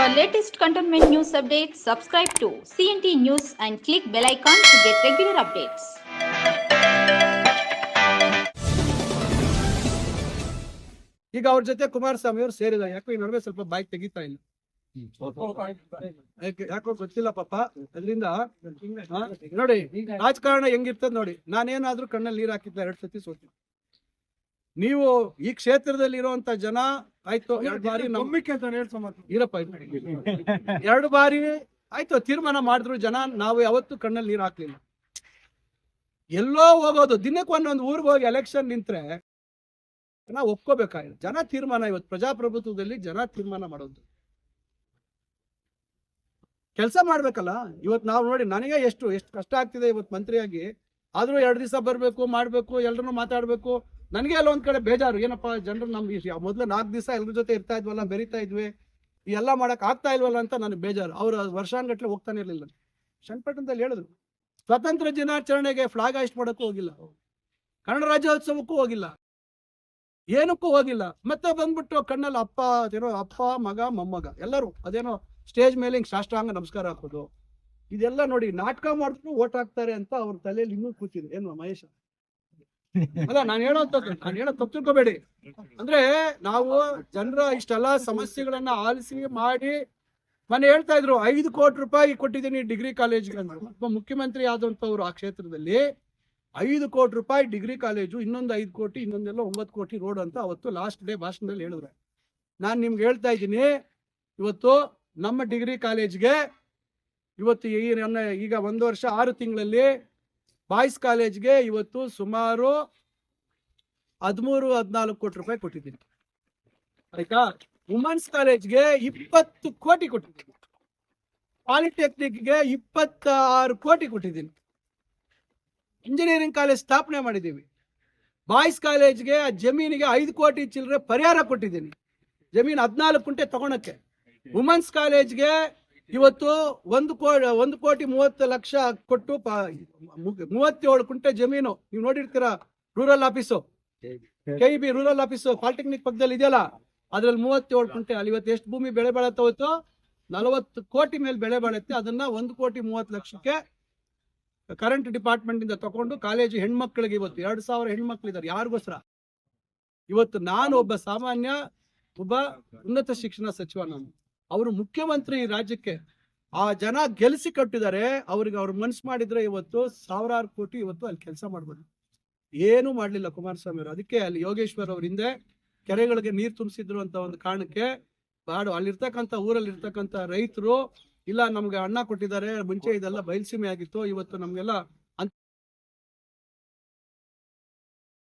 For latest cantonment news updates, subscribe to CNT News and click bell icon to get regular updates. ಈಗ ಅವ್ರ ಜೊತೆ ಕುಮಾರಸ್ವಾಮಿ ಅವರು ಸೇರಿಲ್ಲ. ಯಾಕೋ ಈ ನಡುವೆ ಸ್ವಲ್ಪ ಬೈಕ್ ತೆಗಿತಾ ಇಲ್ಲ. ಯಾಕೆ- ಯಾಕೋ ಗೊತ್ತಿಲ್ಲ ಪಾಪ. ಅದರಿಂದ ನೋಡಿ ರಾಜಕಾರಣ ಹೆಂಗಿರ್ತದ ನೋಡಿ. ನಾನೇನಾದ್ರೂ ಕಣ್ಣಲ್ಲಿ ನೀರ್ ಹಾಕಿದ್ದೆ ಎರಡ್ ಸತಿ ಸೋತಿ. ನೀವು ಈ ಕ್ಷೇತ್ರದಲ್ಲಿ ಇರುವಂತ ಜನ ಆಯ್ತು ಎರಡು ಬಾರಿ ಇರಪ್ಪ ಇದು. ಎರಡು ಬಾರಿ ಆಯ್ತು ತೀರ್ಮಾನ ಮಾಡಿದ್ರು ಜನ ನಾವು ಯಾವತ್ತು ಕಣ್ಣಲ್ಲಿ ನೀರು ಹಾಕ್ಲಿಲ್ಲ. ಎಲ್ಲೋ ಹೋಗೋದು ದಿನಕ್ಕೆ ಒಂದೊಂದು ಊರಿಗೆ ಹೋಗಿ ಎಲೆಕ್ಷನ್ ನಿಂತ್ರೆ ನಾವು ಒಪ್ಕೋಬೇಕಾಗಿದೆ. ಜನ ತೀರ್ಮಾನ ಇವತ್ತು ಪ್ರಜಾಪ್ರಭುತ್ವದಲ್ಲಿ ಜನ ತೀರ್ಮಾನ ಮಾಡೋದು. ಕೆಲಸ ಮಾಡ್ಬೇಕಲ್ಲ ಇವತ್ತು ನಾವು ನೋಡಿ ನನಗೆ ಎಷ್ಟು ಎಷ್ಟು ಕಷ್ಟ ಆಗ್ತಿದೆ ಇವತ್ತು ಮಂತ್ರಿಯಾಗಿ. ಆದ್ರೂ ಎರಡು ದಿವಸ ಬರಬೇಕು ಮಾಡ್ಬೇಕು ಎಲ್ರನ್ನೂ ಮಾತಾಡ್ಬೇಕು. ನನಗೆ ಎಲ್ಲ ಒಂದ್ ಕಡೆ ಬೇಜಾರು. ಏನಪ್ಪ, ಜನರು ನಮ್ಗೆ ಮೊದಲು ನಾಲ್ಕು ದಿವಸ ಎಲ್ರ ಜೊತೆ ಇರ್ತಾ ಇದ್ವಲ್ಲ, ಬೆರಿತಾ ಇದ್ವಿ. ಎಲ್ಲ ಮಾಡಕ್ ಆಗ್ತಾ ಇಲ್ವಲ್ಲ ಅಂತ ನನಗೆ ಬೇಜಾರು. ಅವ್ರ ವರ್ಷಾನ್ಗಟ್ಲೆ ಹೋಗ್ತಾನೆ ಇರಲಿಲ್ಲ. ಚನ್ನಪಟ್ಟಣದಲ್ಲಿ ಹೇಳಿದ್ರು, ಸ್ವಾತಂತ್ರ್ಯ ದಿನಾಚರಣೆಗೆ ಫ್ಲಾಗ್ ಹಾಯಿಸ್ಟ್ ಮಾಡೋಕ್ಕೂ ಹೋಗಿಲ್ಲ. ಕನ್ನಡ ರಾಜ್ಯೋತ್ಸವಕ್ಕೂ ಹೋಗಿಲ್ಲ. ಏನಕ್ಕೂ ಹೋಗಿಲ್ಲ. ಮತ್ತೆ ಬಂದ್ಬಿಟ್ಟು ಕಣ್ಣಲ್ಲಿ ಅಪ್ಪ ಏನೋ ಅಪ್ಪ, ಮಗ, ಮೊಮ್ಮಗ ಎಲ್ಲರೂ ಅದೇನೋ ಸ್ಟೇಜ್ ಮೇಲೆ ಹಿಂಗ್ ಸಾಷ್ಟಾಂಗ ನಮಸ್ಕಾರ ಹಾಕೋದು. ಇದೆಲ್ಲ ನೋಡಿ ನಾಟಕ ಮಾಡಿದ್ರು ಓಟ್ ಹಾಕ್ತಾರೆ ಅಂತ ಅವ್ರ ತಲೆಯಲ್ಲಿ ಇನ್ನೂ ಕೂತಿದೆ. ಏನು ಮಹೇಶ? ಅಲ್ಲ, ನಾನು ಹೇಳೋಂಥದ್ದು ನಾನು ಹೇಳೋ ತಪ್ಪು ತಿಳ್ಕೊಬೇಡಿ. ಅಂದ್ರೆ ನಾವು ಜನರ ಇಷ್ಟೆಲ್ಲ ಸಮಸ್ಯೆಗಳನ್ನ ಆಲಿಸಿ ಮಾಡಿ ಮನೆ ಹೇಳ್ತಾ ಇದ್ರು, ಐದು ಕೋಟಿ ರೂಪಾಯಿ ಕೊಟ್ಟಿದ್ದೀನಿ ಡಿಗ್ರಿ ಕಾಲೇಜ್ಗೆ ಒಬ್ಬ ಮುಖ್ಯಮಂತ್ರಿ ಆದಂಥವ್ರು ಆ ಕ್ಷೇತ್ರದಲ್ಲಿ ಐದು ಕೋಟಿ ರೂಪಾಯಿ ಡಿಗ್ರಿ ಕಾಲೇಜು, ಇನ್ನೊಂದು ಐದು ಕೋಟಿ, ಇನ್ನೊಂದೆಲ್ಲ ಒಂಬತ್ತು ಕೋಟಿ ರೋಡ್ ಅಂತ ಅವತ್ತು ಲಾಸ್ಟ್ ಡೇ ಭಾಷಣದಲ್ಲಿ ಹೇಳಿದ್ರೆ. ನಾನು ನಿಮ್ಗೆ ಹೇಳ್ತಾ ಇದ್ದೀನಿ, ಇವತ್ತು ನಮ್ಮ ಡಿಗ್ರಿ ಕಾಲೇಜ್ಗೆ, ಇವತ್ತು ಈ ಈಗ ಒಂದು ವರ್ಷ ಆರು ತಿಂಗಳಲ್ಲಿ ಬಾಯ್ಸ್ ಕಾಲೇಜ್ಗೆ ಇವತ್ತು ಸುಮಾರು ಹದಿಮೂರು, ಹದಿನಾಲ್ಕು ಕೋಟಿ ರೂಪಾಯಿ ಕೊಟ್ಟಿದ್ದೀನಿ. ಆಯ್ತಾ? ವುಮೆನ್ಸ್ ಕಾಲೇಜ್ಗೆ ಇಪ್ಪತ್ತು ಕೋಟಿ ಕೊಟ್ಟಿದ್ದೀನಿ. ಪಾಲಿಟೆಕ್ನಿಕ್ಗೆ ಇಪ್ಪತ್ತಾರು ಕೋಟಿ ಕೊಟ್ಟಿದ್ದೀನಿ. ಇಂಜಿನಿಯರಿಂಗ್ ಕಾಲೇಜ್ ಸ್ಥಾಪನೆ ಮಾಡಿದ್ದೀವಿ. ಬಾಯ್ಸ್ ಕಾಲೇಜ್ಗೆ ಆ ಜಮೀನಿಗೆ ಐದು ಕೋಟಿ ಚಿಲ್ಲರೆ ಪರಿಹಾರ ಕೊಟ್ಟಿದ್ದೀನಿ. ಜಮೀನು ಹದಿನಾಲ್ಕು ಕುಂಟೆ ತಗೊಳಕ್ಕೆ. ವುಮೆನ್ಸ್ ಕಾಲೇಜ್ಗೆ ಇವತ್ತು ಒಂದು ಕೋ ಒಂದು ಕೋಟಿ ಮೂವತ್ತು ಲಕ್ಷ ಕೊಟ್ಟು ಮೂವತ್ತೇಳು ಕುಂಟೆ ಜಮೀನು. ನೀವು ನೋಡಿರ್ತೀರಾ rural office. K B rural office polytechnic ಪಕ್ಕದಲ್ಲಿ ಇದೆಯಲ್ಲ ಅದ್ರಲ್ಲಿ ಮೂವತ್ತೇಳು ಕುಂಟೆ ಅಲ್ಲಿ ಇವತ್ತು ಎಷ್ಟು ಭೂಮಿ ಬೆಳೆ ಬಾಳತ್ತೆ ಹೋಯ್ತು ನಲವತ್ತು ಕೋಟಿ ಮೇಲೆ ಬೆಳೆ ಬಾಳುತ್ತೆ. ಅದನ್ನ ಒಂದು ಕೋಟಿ ಮೂವತ್ತು ಲಕ್ಷಕ್ಕೆ ಕರೆಂಟ್ ಡಿಪಾರ್ಟ್ಮೆಂಟ್ ಇಂದ ತಗೊಂಡು ಕಾಲೇಜು ಹೆಣ್ಮಕ್ಳಿಗೆ ಇವತ್ತು. ಎರಡು ಸಾವಿರ ಹೆಣ್ಮಕ್ಳಿದ್ದಾರೆ ಯಾರಿಗೋಸ್ಕರ? ಇವತ್ತು ನಾನು ಒಬ್ಬ ಸಾಮಾನ್ಯ ಒಬ್ಬ ಉನ್ನತ ಶಿಕ್ಷಣ ಸಚಿವ ನಾನು. ಅವರು ಮುಖ್ಯಮಂತ್ರಿ ಈ ರಾಜ್ಯಕ್ಕೆ ಆ ಜನ ಗೆಲ್ಸಿ ಕಟ್ಟಿದ್ದಾರೆ. ಅವ್ರಿಗೆ ಅವ್ರ ಮನ್ಸು ಮಾಡಿದ್ರೆ ಇವತ್ತು ಸಾವಿರಾರು ಕೋಟಿ ಇವತ್ತು ಅಲ್ಲಿ ಕೆಲಸ ಮಾಡ್ಬೋದು. ಏನು ಮಾಡ್ಲಿಲ್ಲ ಕುಮಾರಸ್ವಾಮಿ ಅವರು. ಅದಕ್ಕೆ ಅಲ್ಲಿ ಯೋಗೇಶ್ವರ್ ಅವ್ರ ಹಿಂದೆ ಕೆರೆಗಳಿಗೆ ನೀರು ತುಂಬಿಸಿದ್ರು ಅಂತ ಒಂದು ಕಾರಣಕ್ಕೆ ಬಾಡು, ಅಲ್ಲಿರ್ತಕ್ಕಂಥ ಊರಲ್ಲಿ ಇರ್ತಕ್ಕಂಥ ರೈತರು, ಇಲ್ಲ ನಮ್ಗೆ ಅಣ್ಣ ಕೊಟ್ಟಿದ್ದಾರೆ, ಮುಂಚೆ ಇದೆಲ್ಲ ಬಯಲ್ಸೀಮೆ ಆಗಿತ್ತು, ಇವತ್ತು ನಮ್ಗೆಲ್ಲ